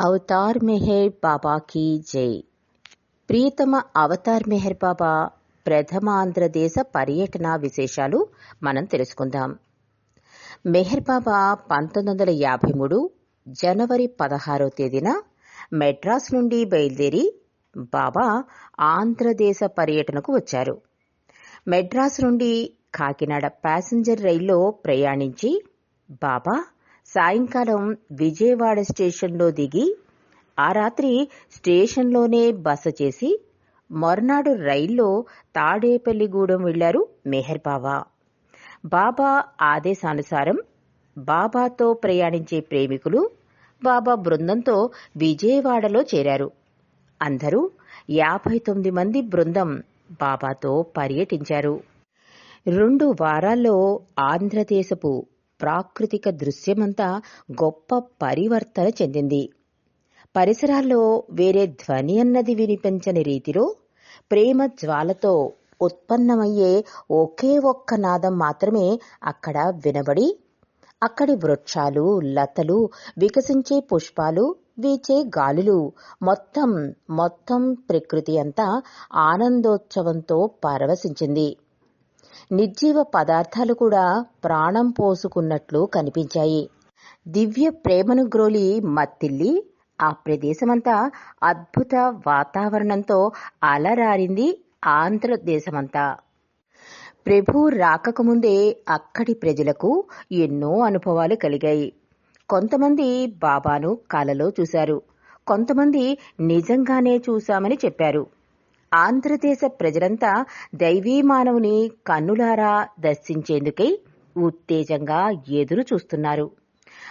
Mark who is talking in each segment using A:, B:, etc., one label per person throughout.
A: Avatar Meher బాబాకి జై. ప్రియతమ Avatar Meher బాబా ప్రథమ ఆంధ్రదేశ పర్యటన విశేషాలు మనం తెలుసుకుందాం. మెహర్ బాబా పంతొమ్మిది వందల యాభై మూడు జనవరి పదహారో తేదీన మెడ్రాస్ నుండి బయలుదేరి బాబా ఆంధ్రదేశ పర్యటనకు వచ్చారు. మెడ్రాస్ నుండి కాకినాడ ప్యాసింజర్ రైల్లో ప్రయాణించి బాబా సాయంకాలం విజయవాడ స్టేషన్లో దిగి ఆ రాత్రి స్టేషన్లోనే బస చేసి మర్నాడు రైల్లో తాడేపల్లిగూడెం వెళ్ళారు మెహర్ బాబా బాబా ఆదేశానుసారం బాబాతో ప్రయాణించే ప్రేమికులు బాబా బృందంతో విజయవాడలో చేరారు. అందరూ యాభై తొమ్మిది మంది బృందం బాబాతో పర్యటించారు. రెండు వారాల్లో ఆంధ్రదేశపు ప్రాకృతిక దృశ్యమంతా గొప్ప పరివర్తన చెందింది. పరిసరాల్లో వేరే ధ్వని అన్నది వినిపించని రీతిలో ప్రేమ జ్వాలతో ఉత్పన్నమయ్యే ఒకే ఒక్క నాదం మాత్రమే అక్కడ వినబడి అక్కడి వృక్షాలు లతలు వికసించే పుష్పాలు వీచే గాలులు మొత్తం మొత్తం ప్రకృతి అంతా ఆనందోత్సవంతో పరవశించింది. నిర్జీవ పదార్థాలు కూడా ప్రాణం పోసుకున్నట్లు కనిపించాయి. దివ్య ప్రేమను గ్రోలి మత్తిల్లి ఆ ప్రదేశమంతా అద్భుత వాతావరణంతో అలరారింది ఆంధ్రదేశమంతా. ప్రభు రాకముందే అక్కడి ప్రజలకు ఎన్నో అనుభవాలు కలిగాయి. కొంతమంది బాబాను కలలో చూశారు. కొంతమంది నిజంగానే చూశామని చెప్పారు. ఆంధ్రదేశ ప్రజలంతా దైవీ మానవుని కన్నులారా దర్శించేందుకై ఉత్తేజంగా ఎదురు చూస్తున్నారు.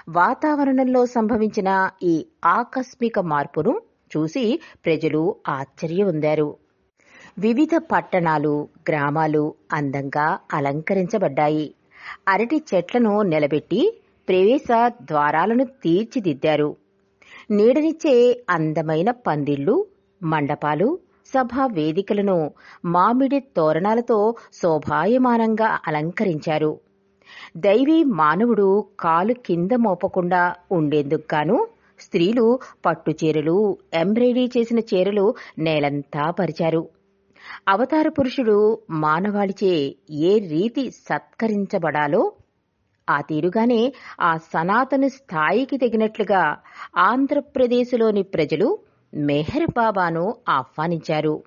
A: వాతావరణంలో సంభవించిన ఈ ఆకస్మిక మార్పును చూసి ప్రజలు ఆశ్చర్యపొందారు వివిధ పట్టణాలు గ్రామాలు అందంగా అలంకరించబడ్డాయి. అరటి చెట్లను నిలబెట్టి ప్రవేశ ద్వారాలను తీర్చిదిద్దారు. నీడనిచ్చే అందమైన పందిళ్ళు మండపాలు సభా వేదికలను మామిడి తోరణాలతో శోభాయమానంగా అలంకరించారు. దైవీ మానవుడు కాలు కింద మోపకుండా ఉండేందుకు గాను స్త్రీలు పట్టు చీరలు ఎంబ్రాయిడరీ చేసిన చీరలు నేలంతా పరిచారు. అవతార పురుషుడు మానవాళిచే ఏ రీతి సత్కరించబడాలో ఆ తీరుగానే ఆ సనాతన స్థాయికి తగినట్లుగా ఆంధ్రప్రదేశ్లోని ప్రజలు మెహర్ బాబాను ఆహ్వానించారు.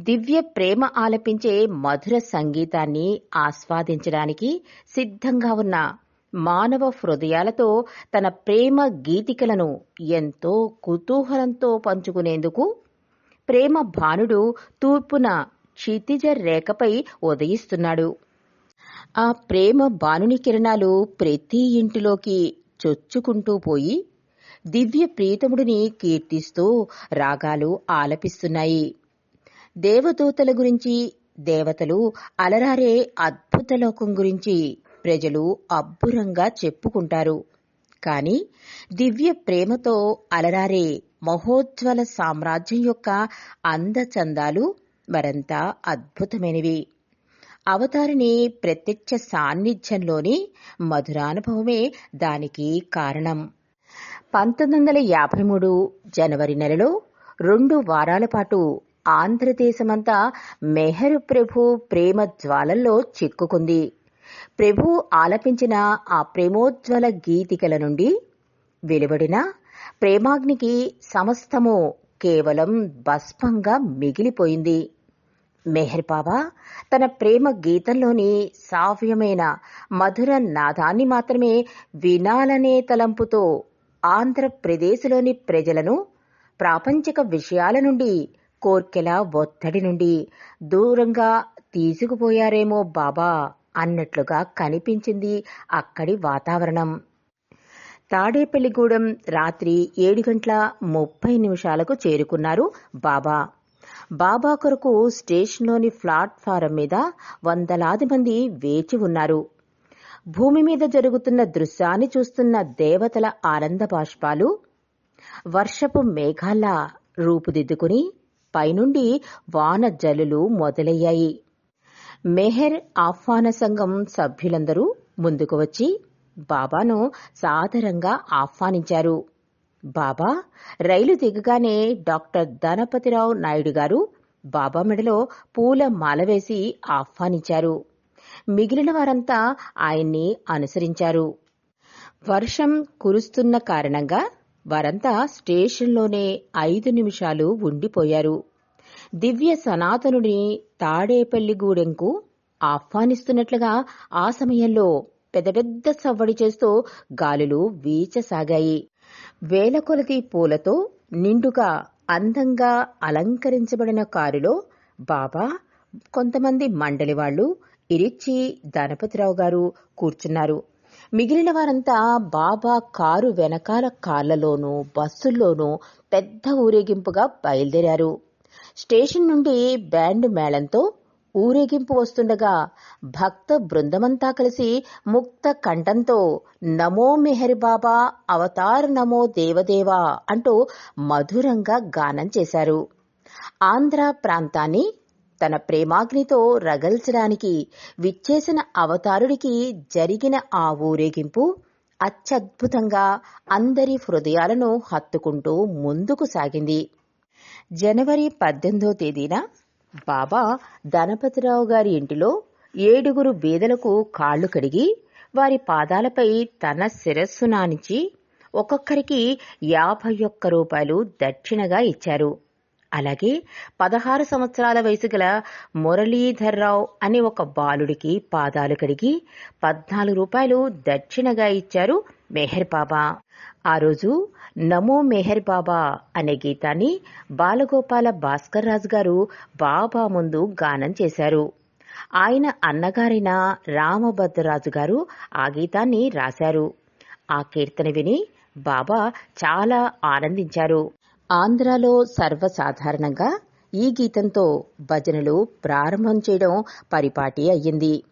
A: దివ్య ప్రేమ ఆలపించే మధుర సంగీతాన్ని ఆస్వాదించడానికి సిద్ధంగా ఉన్న మానవ హృదయాలతో తన ప్రేమ గీతికలను ఎంతో కుతూహలంతో పంచుకునేందుకు ప్రేమ భానుడు తూర్పున క్షితిజ రేఖపై ఉదయిస్తున్నాడు. ఆ ప్రేమ బాణుని కిరణాలు ప్రతి ఇంటిలోకి చొచ్చుకుంటూ పోయి దివ్య ప్రీతముడిని కీర్తిస్తూ రాగాలు ఆలపిస్తున్నాయి. దేవదూతల గురించి దేవతలు అలరారే అద్భుత లోకం గురించి ప్రజలు అబ్బురంగా చెప్పుకుంటారు. కాని దివ్య ప్రేమతో అలరారే మహోజ్వల సామ్రాజ్యం యొక్క అందచందాలు మరంత అద్భుతమైనవి. అవతారిని ప్రత్యక్ష సాన్నిధ్యంలోని మధురానుభవమే దానికి కారణం. పంతొమ్మిది వందల యాభై మూడు జనవరి నెలలో రెండు వారాల పాటు ఆంధ్రదేశమంతా మెహరు ప్రభు ప్రేమ జ్వాలల్లో చిక్కుకుంది. ప్రభు ఆలపించిన ఆ ప్రేమోజ్వల గీతికల నుండి వెలువడిన ప్రేమాగ్నికి సమస్తము కేవలం భస్మంగా మిగిలిపోయింది. మెహర్ బాబా తన ప్రేమ గీతంలోని సావ్యమైన మధుర నాదాన్ని మాత్రమే వినాలనే తలంపుతో ఆంధ్రప్రదేశ్లోని ప్రజలను ప్రాపంచిక విషయాల నుండి కోర్కెల ఒత్తిడి నుండి దూరంగా తీసుకుపోయారేమో బాబా అన్నట్లుగా కనిపించింది అక్కడి వాతావరణం. తాడేపల్లిగూడెం రాత్రి ఏడు గంటల ముప్పై నిమిషాలకు చేరుకున్నారు బాబా. బాబా కొరకు స్టేషన్లోని ప్లాట్ఫారం మీద వందలాది మంది వేచి ఉన్నారు. భూమి మీద జరుగుతున్న దృశ్యాన్ని చూస్తున్న దేవతల ఆనంద బాష్పాలు వర్షపు మేఘాల రూపుదిద్దుకుని పైనుండి వాన జల్లులు మొదలయ్యాయి. మెహర్ ఆహ్వాన సంఘం సభ్యులందరూ ముందుకు వచ్చి బాబాను సాదరంగా ఆహ్వానించారు. బాబా రైలు దిగగానే డాక్టర్ ధనపతిరావు నాయుడు గారు బాబా మెడలో పూల మాల వేసి ఆహ్వానించారు. మిగిలిన వారంతా ఆయన్ని అనుసరించారు. వర్షం కురుస్తున్న కారణంగా వారంతా స్టేషన్లోనే ఐదు నిమిషాలు ఉండిపోయారు. దివ్య సనాతనుడిని తాడేపల్లిగూడెంకు ఆహ్వానిస్తున్నట్లుగా ఆ సమయంలో పెద్ద పెద్ద సవ్వడి చేస్తూ గాలులు వీచసాగాయి. వేల కొలది పూలతో నిండుగా అందంగా అలంకరించబడిన కారులో బాబా కొంతమంది మండలి వాళ్ళు ఇరిచ్చి ధనపతిరావు గారు కూర్చున్నారు. మిగిలిన వారంతా బాబా కారు వెనకాల కార్లలోనూ బస్సుల్లోనూ పెద్ద ఊరేగింపుగా బయలుదేరారు. స్టేషన్ నుండి బ్యాండ్ మేళంతో ఊరేగింపు వస్తుండగా భక్త బృందమంతా కలిసి ముక్త కంఠంతో నమో మెహర్ బాబా అవతార్ నమో దేవదేవా అంటూ మధురంగా గానం చేశారు. ఆంధ్ర ప్రాంతాన్ని తన ప్రేమాగ్నితో రగల్చడానికి విచ్చేసిన అవతారుడికి జరిగిన ఆ ఊరేగింపు అత్యద్భుతంగా అందరి హృదయాలను హత్తుకుంటూ ముందుకు సాగింది. జనవరి పద్దెనిమిదో తేదీన బాబా ధనపతిరావు గారి ఇంటిలో ఏడుగురు బీదలకు కాళ్ళు కడిగి వారి పాదాలపై తన శిరస్సు నానించి ఒక్కొక్కరికి యాభై ఒక్క రూపాయలు దక్షిణగా ఇచ్చారు. అలాగే పదహారు సంవత్సరాల వయసు గల మురళీధర్రావు అనే ఒక బాలుడికి పాదాలు కడిగి పద్నాలుగు రూపాయలు దక్షిణగా ఇచ్చారు మెహర్ బాబా. ఆ రోజు నమో మెహర్ బాబా అనే గీతాన్ని బాలగోపాల భాస్కర్ రాజు గారు బాబా ముందు గానం చేశారు. ఆయన అన్నగారైన రామభద్రరాజు గారు ఆ గీతాన్ని రాశారు. ఆ కీర్తన విని బాబా చాలా ఆనందించారు. ఆంధ్రాలో సర్వసాధారణంగా ఈ గీతంతో భజనలు ప్రారంభం చేయడం పరిపాటి అయ్యింది.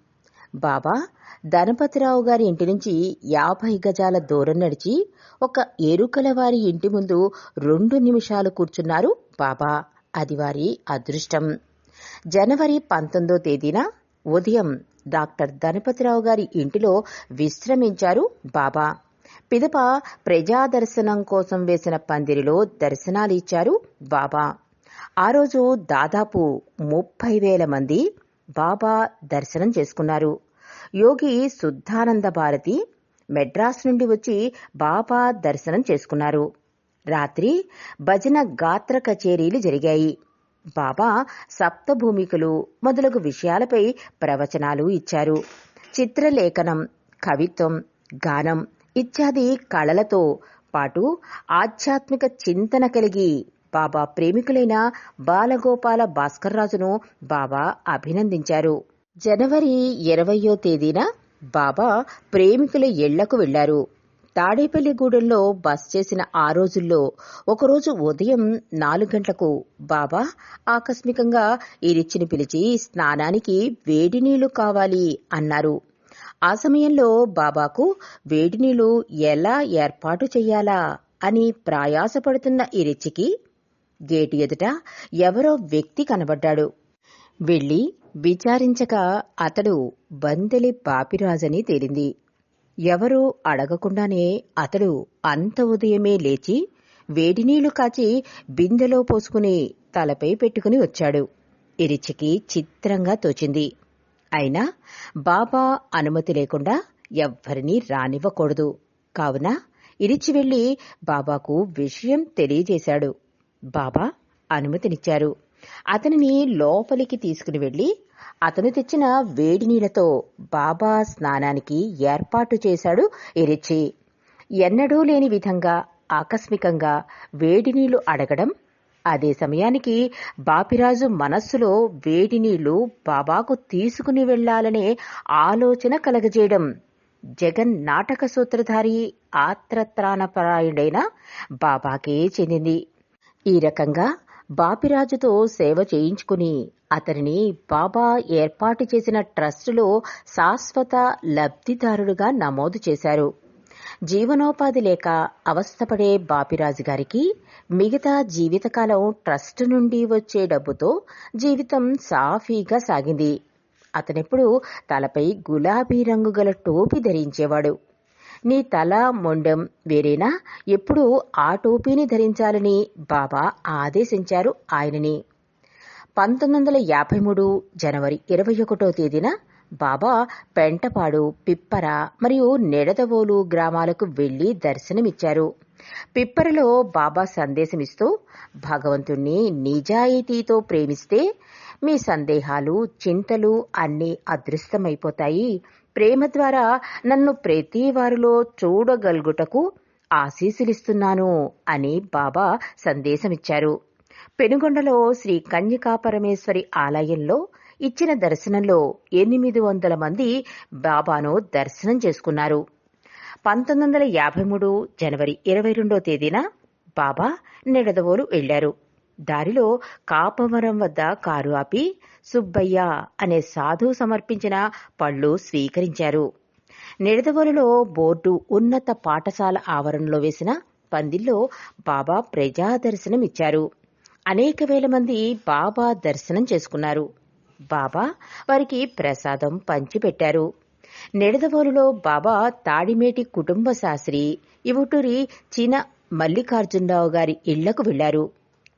A: బాబా ధనపతిరావు గారి ఇంటి నుంచి యాభై గజాల దూరం నడిచి ఒక ఎరుకల వారి ఇంటి ముందు రెండు నిమిషాలు కూర్చున్నారు బాబా. అది వారి అదృష్టం. జనవరి పంతొమ్మిదో తేదీన ఉదయం డాక్టర్ ధనపతిరావు గారి ఇంటిలో విశ్రమించారు బాబా. పిదప ప్రజాదర్శనం కోసం వేసిన పందిరిలో దర్శనాలు ఇచ్చారు బాబా. ఆ రోజు దాదాపు ముప్పై వేల మంది బాబా దర్శనం చేసుకున్నారు. యోగి శుద్ధానంద భారతి మెడ్రాస్ నుండి వచ్చి బాబా దర్శనం చేసుకున్నారు. రాత్రి భజన గాత్ర కచేరీలు జరిగాయి. బాబా సప్తభూమికలు మొదలగు విషయాలపై ప్రవచనాలు ఇచ్చారు. చిత్రలేఖనం కవిత్వం గానం ఇత్యాది కళలతో పాటు ఆధ్యాత్మిక చింతన కలిగి బాబా ప్రేమికులైన బాలగోపాల భాస్కర్రాజును బాబా అభినందించారు. జనవరి ఇరవయో తేదీన బాబా ప్రేమికుల ఇళ్ళకు వెళ్ళారు తాడేపల్లిగూడెంలో బస్ చేసిన ఆ రోజుల్లో ఒకరోజు ఉదయం నాలుగు గంటలకు బాబా ఆకస్మికంగా ఇరిచ్చిని పిలిచి స్నానానికి వేడి నీళ్ళు కావాలి అన్నారు. ఆ సమయంలో బాబాకు వేడినీళ్ళు ఎలా ఏర్పాటు చెయ్యాలా అని ప్రయాసపడుతున్న ఇరిచికి గేటు ఎదుట ఎవరో వ్యక్తి కనబడ్డాడు. వెళ్ళి విచారించక అతడు బందెలి పాపిరాజని తేలింది. ఎవరూ అడగకుండానే అతడు అంత ఉదయమే లేచి వేడినీళ్ళు కాచి బిందెలో పోసుకుని తలపై పెట్టుకుని వచ్చాడు. ఇరిచికి చిత్రంగా తోచింది. అయినా బాబా అనుమతి లేకుండా ఎవ్వరినీ రానివ్వకూడదు. కావున ఇరిచి వెళ్ళి బాబాకు విషయం తెలియజేశాడు. బాబా అనుమతినిచ్చారు. అతనిని లోపలికి తీసుకుని వెళ్ళి అతను తెచ్చిన వేడి నీళ్ళతో బాబా స్నానానికి ఏర్పాటు చేశాడు ఇరిచి. ఎన్నడూ లేని విధంగా ఆకస్మికంగా వేడి నీళ్ళు అడగడం అదే సమయానికి బాపిరాజు మనస్సులో వేడి నీళ్ళు బాబాకు తీసుకుని వెళ్ళాలనే ఆలోచన కలగజేయడం. జగన్ నాటక సూత్రధారి ఆత్రత్రాణపరాయుడైన బాబాకే చెందింది. ఈ రకంగా బాపిరాజుతో సేవ చేయించుకుని అతనిని బాబా ఏర్పాటు చేసిన ట్రస్టులో శాశ్వత లబ్ధిదారుడుగా నమోదు చేశారు. జీవనోపాధి లేక అవస్థపడే బాపిరాజు గారికి మిగతా జీవితకాలం ట్రస్ట్ నుండి వచ్చే డబ్బుతో జీవితం సాఫీగా సాగింది. అతనెప్పుడు తలపై గులాబీ రంగు గల టోపీ ధరించేవాడు. నీ తల మొండెం వేరేనా? ఎప్పుడూ ఆ టోపీని ధరించాలని బాబా ఆదేశించారు ఆయనని. పంతొమ్మిది వందల యాభై మూడు జనవరి ఇరవై ఒకటో తేదీన బాబా పెంటపాడు పిప్పర మరియు నెడదవోలు గ్రామాలకు వెళ్ళి దర్శనమిచ్చారు. పిప్పరలో బాబా సందేశమిస్తూ భగవంతుణ్ణి నిజాయితీతో ప్రేమిస్తే మీ సందేహాలు చింతలు అన్నీ అదృష్టమైపోతాయి. ప్రేమ ద్వారా నన్ను ప్రతి వారిలో చూడగలుగుటకు ఆశీసులిస్తున్నాను అని బాబా సందేశమిచ్చారు. పెనుగొండలో శ్రీ కన్యకా పరమేశ్వరి ఆలయంలో ఇచ్చిన దర్శనంలో ఎనిమిది వందల మంది బాబాను దర్శనం చేసుకున్నారు. పంతొమ్మిది వందల యాభై మూడు జనవరి ఇరవై రెండో తేదీన బాబా నిడదవోలు వెళ్ళారు దారిలో కాపవరం వద్ద కారు ఆపి సుబ్బయ్య అనే సాధువు సమర్పించిన పళ్ళు స్వీకరించారు. నిడదవోలులో బోర్డు ఉన్నత పాఠశాల ఆవరణలో వేసిన పందిల్లో బాబా ప్రజా దర్శనం ఇచ్చారు అనేక వేల మంది బాబా దర్శనం చేసుకున్నారు. బాబా వారికి ప్రసాదం పంచిపెట్టారు. నిడదవోలులో బాబా తాడిమేటి కుటుంబ శాస్త్రి ఇవుటూరి చిన మల్లికార్జునరావు గారి ఇళ్ళకు వెళ్ళారు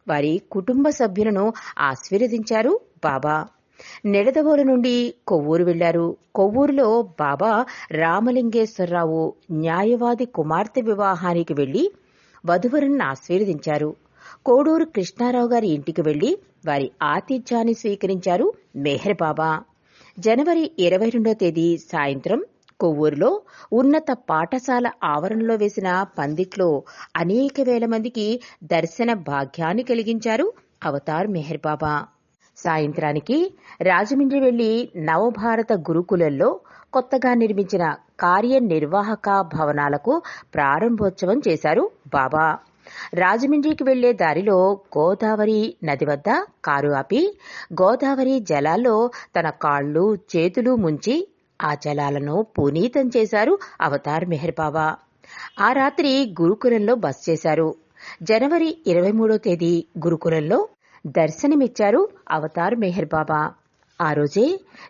A: వారి కుటుంబ సభ్యులను ఆశీర్వదించారు బాబా. నిడదవోలు నుండి కొవ్వూరు వెళ్ళారు కొవ్వూరులో బాబా రామలింగేశ్వరరావు న్యాయవాది కుమార్తె వివాహానికి వెళ్ళి వధువరుని ఆశీర్వదించారు. కోడూరు కృష్ణారావు గారి ఇంటికి వెళ్ళి వారి ఆతిథ్యాన్ని స్వీకరించారు మెహర్ బాబా. జనవరి ఇరవై రెండో తేదీ సాయంత్రం కొవ్వూరులో ఉన్నత పాఠశాల ఆవరణలో వేసిన పందిట్లో అనేక వేల మందికి దర్శన భాగ్యాన్ని కలిగించారు అవతార్ మెహర్ బాబా. సాయంత్రానికి రాజమండ్రి వెళ్ళి నవభారత గురుకులంలో కొత్తగా నిర్మించిన కార్యనిర్వాహక భవనాలకు ప్రారంభోత్సవం చేశారు బాబా. రాజమండ్రికి వెళ్ళే దారిలో గోదావరి నది వద్ద కారు ఆపి గోదావరి జలాల్లో తన కాళ్ళు చేతులు ముంచి ఆ జలాలను పునీతం చేశారు అవతార్ మెహర్ బాబా ఆ రాత్రి గురుకులంలో బస్ చేశారు. జనవరి ఇరవై మూడో తేదీ గురుకులంలో దర్శనమిచ్చారు అవతార్ మెహర్ బాబా. ఆ రోజే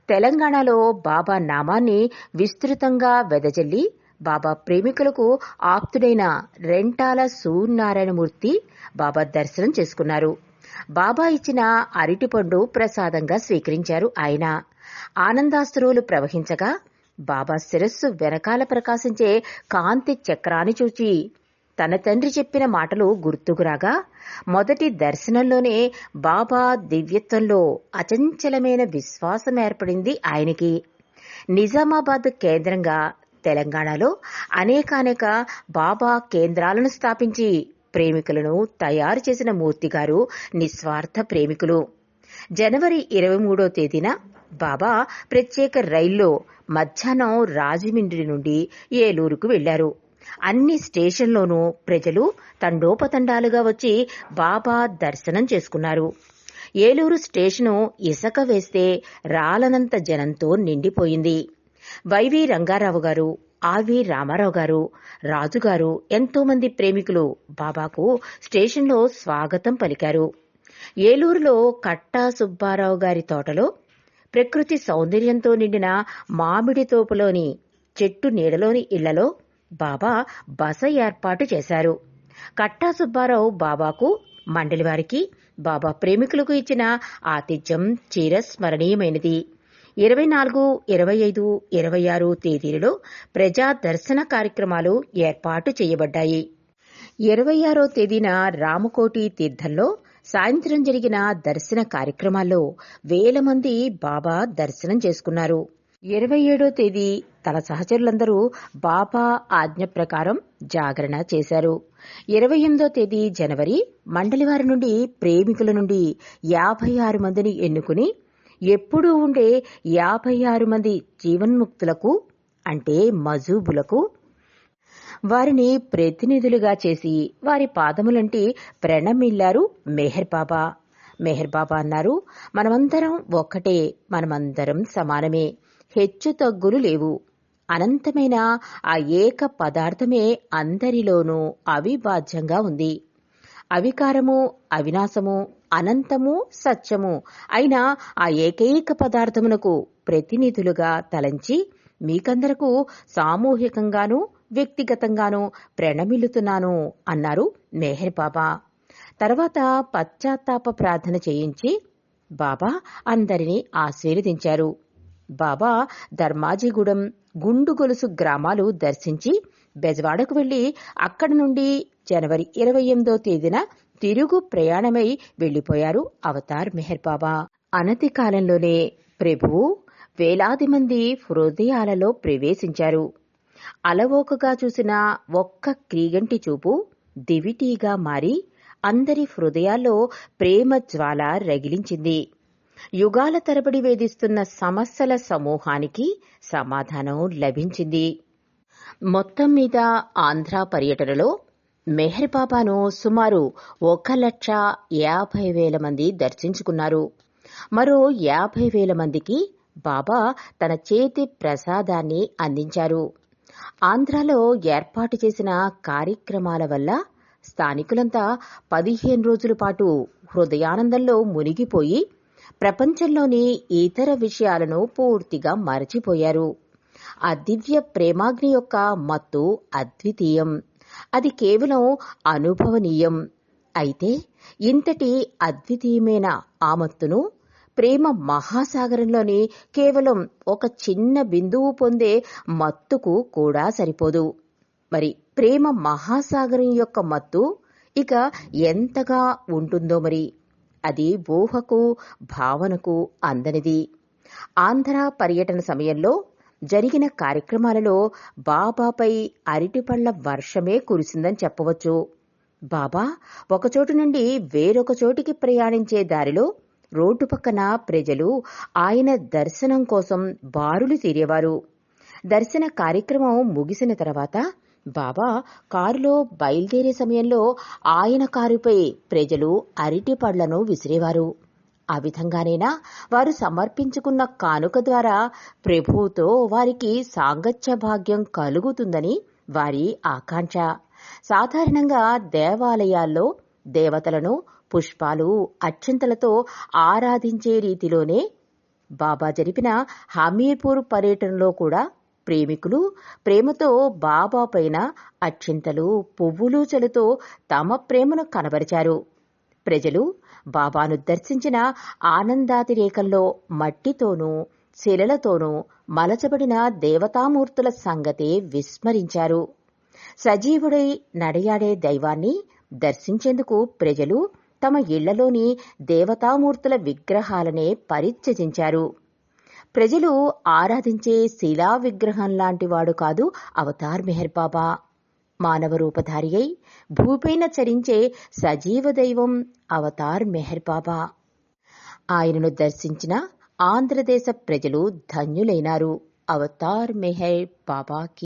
A: తెలంగాణలో బాబా నామాన్ని విస్తృతంగా వెదజల్లి బాబా ప్రేమికులకు ఆప్తుడైన రెంటాల సూర్యనారాయణమూర్తి బాబా దర్శనం చేసుకున్నారు. బాబా ఇచ్చిన అరటిపండు ప్రసాదంగా స్వీకరించారు ఆయన. ఆనందాస్త్రువులు ప్రవహించగా బాబా శిరస్సు వెనకాల ప్రకాశించే కాంతి చక్రాన్ని చూచి తన తండ్రి చెప్పిన మాటలు గుర్తుకురాగా మొదటి దర్శనంలోనే బాబా దివ్యత్వంలో అచంచలమైన విశ్వాసం ఏర్పడింది ఆయనకి. నిజామాబాద్ కేంద్రంగా తెలంగాణలో అనేకానేక బాబా కేంద్రాలను స్థాపించి ప్రేమికులను తయారు చేసిన మూర్తిగారు నిస్వార్థ ప్రేమికులు. జనవరి ఇరవై మూడో తేదీన బాబా ప్రత్యేక రైల్లో మధ్యాహ్నం రాజమండ్రి నుండి ఏలూరుకు వెళ్ళారు అన్ని స్టేషన్లోనూ ప్రజలు తండోపతండాలుగా వచ్చి బాబా దర్శనం చేసుకున్నారు. ఏలూరు స్టేషను ఇసక వేస్తే రాలనంత జనంతో నిండిపోయింది. వైవి రంగారావు గారు ఆవి రామారావు గారు రాజుగారు ఎంతోమంది ప్రేమికులు బాబాకు స్టేషన్లో స్వాగతం పలికారు. ఏలూరులో కట్టా సుబ్బారావు గారి తోటలో ప్రకృతి సౌందర్యంతో నిండిన మామిడి తోపులోని చెట్టు నీడలోని ఇళ్ళలో బాబా బస ఏర్పాటు చేశారు. కట్టా సుబ్బారావు బాబాకు మండలివారికి బాబా ప్రేమికులకు ఇచ్చిన ఆతిథ్యం చిరస్మరణీయమైనది. ఇరవై నాలుగు ఇరవై ఐదు ఇరవై ఆరు తేదీలలో ప్రజా దర్శన కార్యక్రమాలు ఏర్పాటు చేయబడ్డాయి. ఇరవై ఆరో తేదీన రామకోటి తీర్థంలో సాయంత్రం జరిగిన దర్శన కార్యక్రమాల్లో వేల మంది బాబా దర్శనం చేసుకున్నారు. ఇరవై ఏడో తేదీ తన సహచరులందరూ బాబా ఆజ్ఞ ప్రకారం జాగరణ చేశారు. ఇరవై ఎనిమిదో తేదీ జనవరి మండలివారి నుండి ప్రేమికుల నుండి యాభై ఆరు మందిని ఎన్నుకుని ఎప్పుడూ ఉండే యాభై ఆరు మంది జీవన్ముక్తులకు అంటే మజూబులకు వారిని ప్రతినిధులుగా చేసి వారి పాదములంటి ప్రణమిల్లారు మెహర్ బాబా. మెహర్ బాబా అన్నారు మనమందరం ఒక్కటే మనమందరం సమానమే హెచ్చు తగ్గులు లేవు. అనంతమైన ఆ ఏక పదార్థమే అందరిలోనూ అవిభాజ్యంగా ఉంది. అవికారము అవినాశము అనంతము సత్యము. అయిన ఆ ఏకైక పదార్థమునకు ప్రతినిధులుగా తలంచి మీకందరకు సామూహికంగాను వ్యక్తిగతంగానూ ప్రణమిల్లుతున్నాను అన్నారు మెహర్ బాబా. తర్వాత పశ్చాత్తాప ప్రార్థన చేయించి బాబా అందరినీ ఆశీర్వదించారు. బాబా ధర్మాజీగూడెం గుండు గొలుసు గ్రామాలు దర్శించి బెజవాడకు వెళ్ళి అక్కడి నుండి జనవరి ఇరవై ఎనిమిదో తేదీన తిరుగు ప్రయాణమై వెళ్ళిపోయారు అవతార్ మెహర్ బాబా. అనతి కాలంలోనే ప్రభువు వేలాది మంది హృదయాలలో ప్రవేశించారు. అలవోకగా చూసిన ఒక్క క్రీగంటి చూపు దివిటీగా మారి అందరి హృదయాల్లో ప్రేమ జ్వాల రగిలించింది. యుగాల తరబడి వేధిస్తున్న సమస్యల సమూహానికి సమాధానం లభించింది. మొత్తం మీద ఆంధ్ర పర్యటనలో మెహర్ బాబాను సుమారు ఒక లక్ష యాభై వేల మంది దర్శించుకున్నారు. మరో యాభై వేల మందికి బాబా తన చేతి ప్రసాదాన్ని అందించారు. ఆంధ్రాలో ఏర్పాటు చేసిన కార్యక్రమాల వల్ల స్థానికులంతా పదిహేను రోజుల పాటు హృదయానందంలో మునిగిపోయి ప్రపంచంలోని ఇతర విషయాలను పూర్తిగా మరచిపోయారు. ఆ దివ్య ప్రేమాగ్ని యొక్క మత్తు అద్వితీయం. అది కేవలం అనుభవనీయం. అయితే ఇంతటి అద్వితీయమైన ఆ మత్తును ప్రేమ మహాసాగరంలోని కేవలం ఒక చిన్న బిందువు పొందే మత్తుకు కూడా సరిపోదు. మరి ప్రేమ మహాసాగరం యొక్క మత్తు ఇక ఎంతగా ఉంటుందో మరి? అది ఊహకు భావనకు అందనిది. ఆంధ్ర పర్యటన సమయంలో జరిగిన కార్యక్రమాలలో బాబాపై అరటిపళ్ళ వర్షమే కురిసిందని చెప్పవచ్చు. బాబా ఒకచోటు నుండి వేరొక చోటికి ప్రయాణించే దారిలో రోడ్డు పక్కన ప్రజలు ఆయన దర్శనం కోసం బారులు తీరేవారు. దర్శన కార్యక్రమం ముగిసిన తర్వాత బాబా కారులో బయలుదేరే సమయంలో ఆయన కారుపై ప్రజలు అరటి పళ్ళను విసిరేవారు. ఆ విధంగానైనా వారు సమర్పించుకున్న కానుక ద్వారా ప్రభువుతో వారికి సాంగత్య భాగ్యం కలుగుతుందని వారి ఆకాంక్ష. సాధారణంగా దేవాలయాల్లో దేవతలను పుష్పాలు అత్యంతలతో ఆరాధించే రీతిలోనే బాబా జరిపిన హమీర్పూర్ పర్యటనలో కూడా ప్రేమికులు ప్రేమతో బాబా పైన అక్షింతలు పువ్వులు చలుతో తమ ప్రేమను కనబరిచారు. ప్రజలు బాబాను దర్శించిన ఆనందాతిరేకంలో మట్టితోనూ శిలలతోనూ మలచబడిన దేవతామూర్తుల సంగతే విస్మరించారు. సజీవుడై నడయాడే దైవాన్ని దర్శించేందుకు ప్రజలు తమ ఇళ్ళలోని దేవతామూర్తుల విగ్రహాలనే పరిత్యజించారు. ప్రజలు ఆరాధించే శిలా విగ్రహం లాంటివాడు కాదు అవతార్ మెహర్ బాబా. మానవ రూపధారి అయి భూపైన చరించే సజీవ దైవం అవతార్ మెహర్ బాబా. ఆయనను దర్శించిన ఆంధ్రదేశ ప్రజలు ధన్యులైనారు. అవతార్ మెహర్ బాబాకి